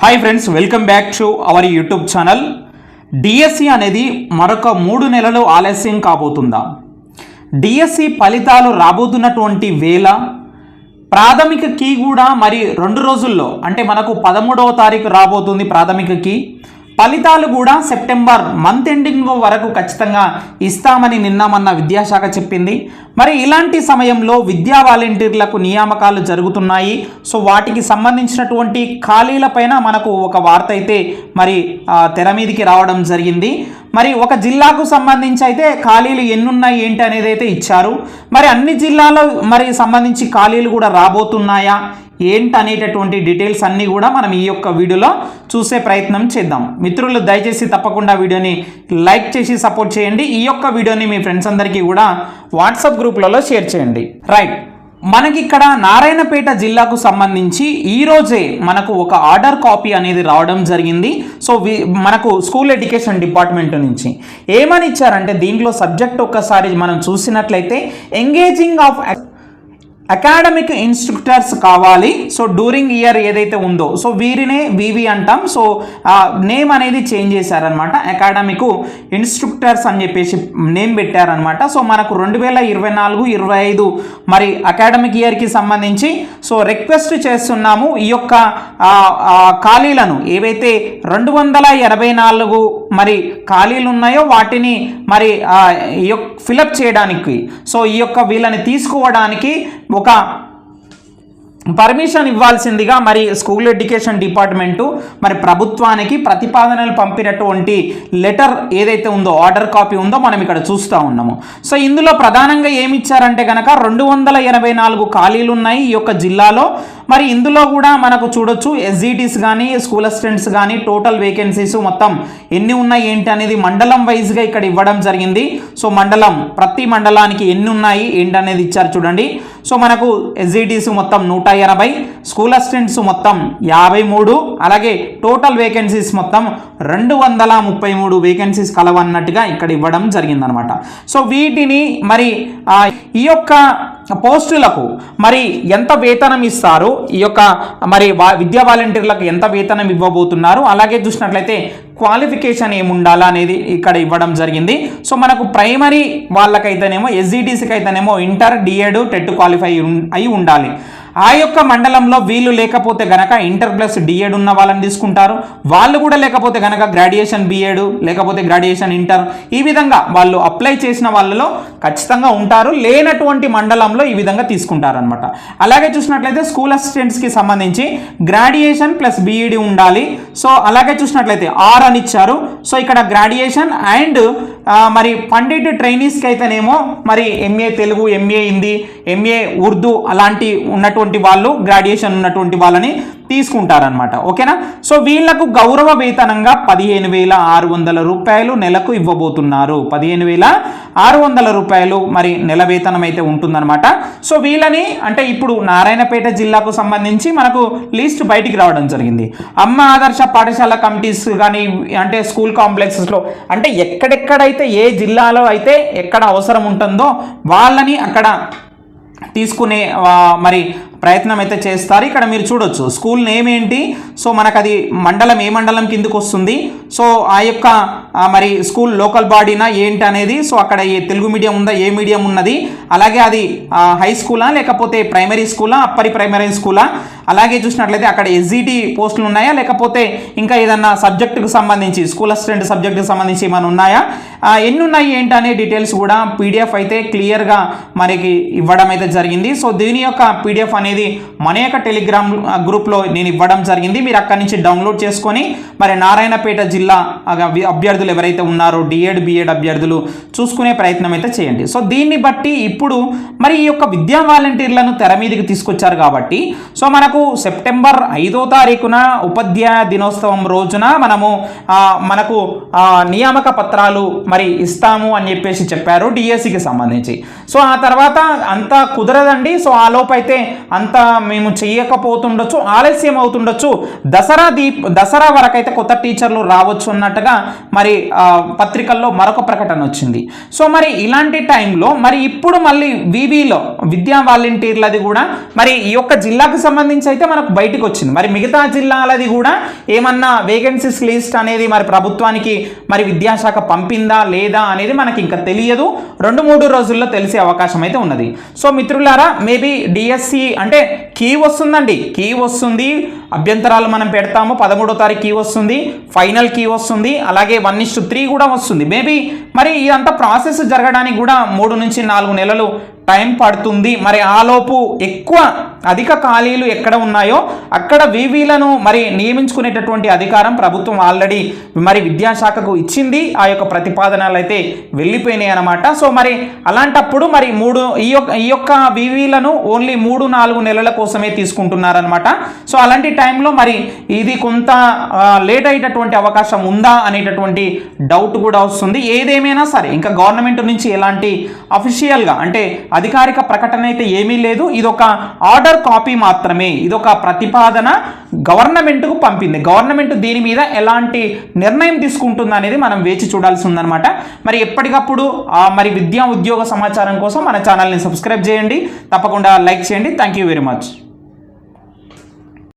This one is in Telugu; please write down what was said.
Hi friends welcome back to our YouTube channel DSC అనేది మరొక మూడు నెలలు ఆలస్యం కాబోతుందా? డిఎస్సి ఫలితాలు రాబోతున్నటువంటి వేళ ప్రాథమిక కీ కూడా మరి రెండు రోజుల్లో అంటే మనకు పదమూడవ తారీఖు రాబోతుంది ప్రాథమిక కీ. ఫలితాలు కూడా సెప్టెంబర్ మంత్ ఎండింగ్ వరకు ఖచ్చితంగా ఇస్తామని నిన్న మొన్న విద్యాశాఖ చెప్పింది. మరి ఇలాంటి సమయంలో విద్యా వాలంటీర్లకు నియామకాలు జరుగుతున్నాయి. సో వాటికి సంబంధించినటువంటి ఖాళీలపైన మనకు ఒక వార్త అయితే మరి తెర మీదికి రావడం జరిగింది. మరి ఒక జిల్లాకు సంబంధించి అయితే ఖాళీలు ఎన్నున్నాయి ఏంటి అనేది అయితే ఇచ్చారు. మరి అన్ని జిల్లాలో మరి సంబంధించి ఖాళీలు కూడా రాబోతున్నాయా? ఏంటి అనేటటువంటి డీటెయిల్స్ అన్నీ కూడా మనం ఈ యొక్క వీడియోలో చూసే ప్రయత్నం చేద్దాం. మిత్రులు దయచేసి తప్పకుండా వీడియోని లైక్ చేసి సపోర్ట్ చేయండి. ఈ యొక్క వీడియోని మీ ఫ్రెండ్స్ అందరికీ కూడా వాట్సాప్ గ్రూప్లలో షేర్ చేయండి. రైట్. మనకి ఇక్కడ నారాయణపేట జిల్లాకు సంబంధించి ఈరోజే మనకు ఒక ఆర్డర్ కాపీ అనేది రావడం జరిగింది. సో మనకు స్కూల్ ఎడ్యుకేషన్ డిపార్ట్మెంట్ నుంచి ఏమని ఇచ్చారంటే దీంట్లో సబ్జెక్ట్ ఒక్కసారి మనం చూసినట్లయితే ఎంగేజింగ్ ఆఫ్ అకాడమిక్ ఇన్స్ట్రక్టర్స్ కావాలి. సో డ్యూరింగ్ ఇయర్ ఏదైతే ఉందో సో వీరినే వివి అంటాం. సో నేమ్ అనేది చేంజ్ చేశారనమాట అకాడమిక్ ఇన్స్ట్రక్టర్స్ అని చెప్పేసి నేమ్ పెట్టారనమాట సో మనకు రెండు వేల ఇరవై నాలుగు ఇరవై ఐదు మరి అకాడమిక్ ఇయర్కి సంబంధించి సో రిక్వెస్ట్ చేస్తున్నాము ఈ యొక్క ఖాళీలను. ఏవైతే రెండు వందల ఎనభై నాలుగు మరి ఖాళీలు ఉన్నాయో వాటిని మరి ఈ యొక్క ఫిలప్ చేయడానికి సో ఈ యొక్క వీళ్ళని తీసుకోవడానికి ఒక పర్మిషన్ ఇవ్వాల్సిందిగా మరి స్కూల్ ఎడ్యుకేషన్ డిపార్ట్మెంటు మరి ప్రభుత్వానికి ప్రతిపాదనలు పంపినటువంటి లెటర్ ఏదైతే ఉందో ఆర్డర్ కాపీ ఉందో మనం ఇక్కడ చూస్తూ ఉన్నాము. సో ఇందులో ప్రధానంగా ఏమి ఇచ్చారంటే కనుక రెండు వందల ఎనభై నాలుగు ఖాళీలు ఉన్నాయి ఈ యొక్క జిల్లాలో. మరి ఇందులో కూడా మనకు చూడొచ్చు ఎస్జిటీస్ కానీ స్కూల్ అసిస్టెంట్స్ కానీ టోటల్ వేకెన్సీస్ మొత్తం ఎన్ని ఉన్నాయి ఏంటి అనేది మండలం వైజ్గా ఇక్కడ ఇవ్వడం జరిగింది. సో మండలం ప్రతి మండలానికి ఎన్ని ఉన్నాయి ఏంటి అనేది ఇచ్చారు చూడండి. సో మనకు ఎస్జిటీస్ మొత్తం నూట ఎనభై స్కూల్ అసిస్టెంట్స్ మొత్తం యాభై మూడు అలాగే టోటల్ వేకెన్సీస్ మొత్తం రెండు వందల ముప్పై మూడు వేకెన్సీస్ కలవన్నట్టుగా ఇక్కడ ఇవ్వడం జరిగిందనమాట. సో వీటిని మరి ఈ యొక్క పోస్టులకు మరి ఎంత వేతనం ఇస్తారు? ఈ యొక్క మరి వా- విద్యా వాలంటీర్లకు ఎంత వేతనం ఇవ్వబోతున్నారు? అలాగే చూసినట్లయితే క్వాలిఫికేషన్ ఏముండాలా అనేది ఇక్కడ ఇవ్వడం జరిగింది. సో మనకు ప్రైమరీ వాళ్ళకైతేనేమో ఎస్జిటిసికి అయితేనేమో ఇంటర్ డిఎడ్ టెట్ క్వాలిఫై అయి ఉండాలి. ఆ యొక్క మండలంలో వీళ్ళు లేకపోతే గనక ఇంటర్ ప్లస్ డిఎడ్ ఉన్న వాళ్ళని తీసుకుంటారు. వాళ్ళు కూడా లేకపోతే గనక గ్రాడ్యుయేషన్ బిఎడ్ లేకపోతే గ్రాడ్యుయేషన్ ఇంటర్ ఈ విధంగా వాళ్ళు అప్లై చేసిన వాళ్ళలో ఖచ్చితంగా ఉంటారు. లేనటువంటి మండలంలో ఈ విధంగా తీసుకుంటారనమాట అలాగే చూసినట్లయితే స్కూల్ అసిస్టెంట్స్కి సంబంధించి గ్రాడ్యుయేషన్ ప్లస్ బీఈడి ఉండాలి. సో అలాగే చూసినట్లయితే ఆర్ అని ఇచ్చారు. సో ఇక్కడ గ్రాడ్యుయేషన్ అండ్ మరి పండిట్ ట్రైనీస్కి అయితేనేమో మరి MA Telugu MA Hindi MA Urdu అలాంటి ఉన్నటువంటి వాళ్ళు గ్రాడ్యుయేషన్ ఉన్నటువంటి వాళ్ళని తీసుకుంటారనమాట ఓకేనా? సో వీళ్ళకు గౌరవ వేతనంగా పదిహేను వేల ఆరు వందల రూపాయలు నెలకు ఇవ్వబోతున్నారు. పదిహేను వేల ఆరు వందల రూపాయలు మరి నెల వేతనం అయితే ఉంటుందన్నమాట. సో వీళ్ళని అంటే ఇప్పుడు నారాయణపేట జిల్లాకు సంబంధించి మనకు లిస్ట్ బయటికి రావడం జరిగింది. అమ్మ ఆదర్శ పాఠశాల కమిటీస్ కానీ అంటే స్కూల్ కాంప్లెక్సెస్లో అంటే ఎక్కడెక్కడైతే ఏ జిల్లాలో అయితే ఎక్కడ అవసరం ఉంటుందో వాళ్ళని అక్కడ తీసుకునే మరి ప్రయత్నం అయితే చేస్తారు. ఇక్కడ మీరు చూడొచ్చు స్కూల్ నేమ్ ఏంటి? సో మనకు అది మండలం ఏ మండలం కిందకు వస్తుంది? సో ఆ యొక్క మరి స్కూల్ లోకల్ బాడీనా ఏంటి అనేది? సో అక్కడ ఏ తెలుగు మీడియం ఉందా ఏ మీడియం ఉన్నది? అలాగే అది హై స్కూలా లేకపోతే ప్రైమరీ స్కూలా అప్పరి ప్రైమరీ స్కూలా? అలాగే చూసినట్లయితే అక్కడ ఎస్జిటి పోస్టులు ఉన్నాయా? లేకపోతే ఇంకా ఏదన్నా సబ్జెక్టుకు సంబంధించి స్కూల్ అసిస్టెంట్ సబ్జెక్టుకు సంబంధించి ఏమైనా ఉన్నాయా? ఎన్ని ఉన్నాయి ఏంటి అనే డీటెయిల్స్ కూడా పీడిఎఫ్ అయితే క్లియర్గా మనకి ఇవ్వడం అయితే జరిగింది. సో దీని యొక్క పీడిఎఫ్ అనేది మన యొక్క టెలిగ్రామ్ గ్రూప్లో నేను ఇవ్వడం జరిగింది. మీరు అక్కడి నుంచి డౌన్లోడ్ చేసుకొని మరి నారాయణపేట జిల్లా అభ్యర్థులు ఎవరైతే ఉన్నారో డిఎడ్ బిఎడ్ అభ్యర్థులు చూసుకునే ప్రయత్నం అయితే చేయండి. సో దీన్ని బట్టి ఇప్పుడు మరి ఈ యొక్క విద్యా వాలంటీర్లను తెర మీదకి తీసుకొచ్చారు కాబట్టి సో మనకు సెప్టెంబర్ ఐదో తారీఖున ఉపాధ్యాయ దినోత్సవం రోజున మనము మనకు నియామక పత్రాలు మరి ఇస్తాము అని చెప్పేసి చెప్పారు డిఎస్సికి సంబంధించి. సో ఆ తర్వాత అంత కుదరదండి. సో ఆ లోపు అంత మేము చేయకపోతుండొచ్చు ఆలస్యం అవుతుండొచ్చు. దసరా దీప్ దసరా వరకు అయితే కొత్త టీచర్లు రావచ్చు అన్నట్టుగా మరి పత్రికల్లో మరొక ప్రకటన వచ్చింది. సో మరి ఇలాంటి టైంలో మరి ఇప్పుడు మళ్ళీ వివిలో విద్యా వాలంటీర్లది కూడా మరి ఈ యొక్క జిల్లాకు సంబంధించి అయితే మనకు బయటకు వచ్చింది. మరి మిగతా జిల్లాలది కూడా ఏమన్నా వేకెన్సీస్ లిస్ట్ అనేది మరి ప్రభుత్వానికి మరి విద్యాశాఖ పంపిందా లేదా అనేది మనకి ఇంకా తెలియదు. రెండు మూడు రోజుల్లో తెలిసే అవకాశం అయితే ఉన్నది. సో మిత్రులారా మేబీ డిఎస్సి అంటే కీ వస్తుందండి. కీ వస్తుంది. అభ్యంతరాలు మనం పెడతాము. పదమూడో తారీఖు కీ వస్తుంది. ఫైనల్ కీ వస్తుంది. అలాగే వన్ ఇస్ త్రీ కూడా వస్తుంది. మేబీ మరి ఇదంతా ప్రాసెస్ జరగడానికి కూడా మూడు నుంచి నాలుగు నెలలు టైం పడుతుంది. మరి ఆలోపు ఎక్కువ అధిక ఖాళీలు ఎక్కడ ఉన్నాయో అక్కడ వివీలను మరి నియమించుకునేటటువంటి అధికారం ప్రభుత్వం ఆల్రెడీ మరి విద్యాశాఖకు ఇచ్చింది. ఆ యొక్క ప్రతిపాదనలు అయితే వెళ్ళిపోయినాయి అనమాట సో మరి అలాంటప్పుడు మరి మూడు ఈ యొక్క ఈ యొక్క వివీలను ఓన్లీ మూడు నాలుగు నెలల కోసమే తీసుకుంటున్నారనమాట సో అలాంటి టైంలో మరి ఇది కొంత లేట్ అయ్యేటటువంటి అవకాశం ఉందా అనేటటువంటి డౌట్ కూడా వస్తుంది. ఏదేమైనా సరే ఇంకా గవర్నమెంట్ నుంచి ఎలాంటి అఫీషియల్గా అంటే అధికారిక ప్రకటన అయితే ఏమీ లేదు. ఇదొక ఆర్డర్ కాపీ మాత్రమే. ఇది ఒక ప్రతిపాదన గవర్నమెంట్కు పంపింది. గవర్నమెంట్ దీని మీద ఎలాంటి నిర్ణయం తీసుకుంటుంది అనేది మనం వేచి చూడాల్సి ఉందన్నమాట మరి ఎప్పటికప్పుడు మరి విద్యా ఉద్యోగ సమాచారం కోసం మన ఛానల్ని సబ్స్క్రైబ్ చేయండి. తప్పకుండా లైక్ చేయండి. Thank you very much.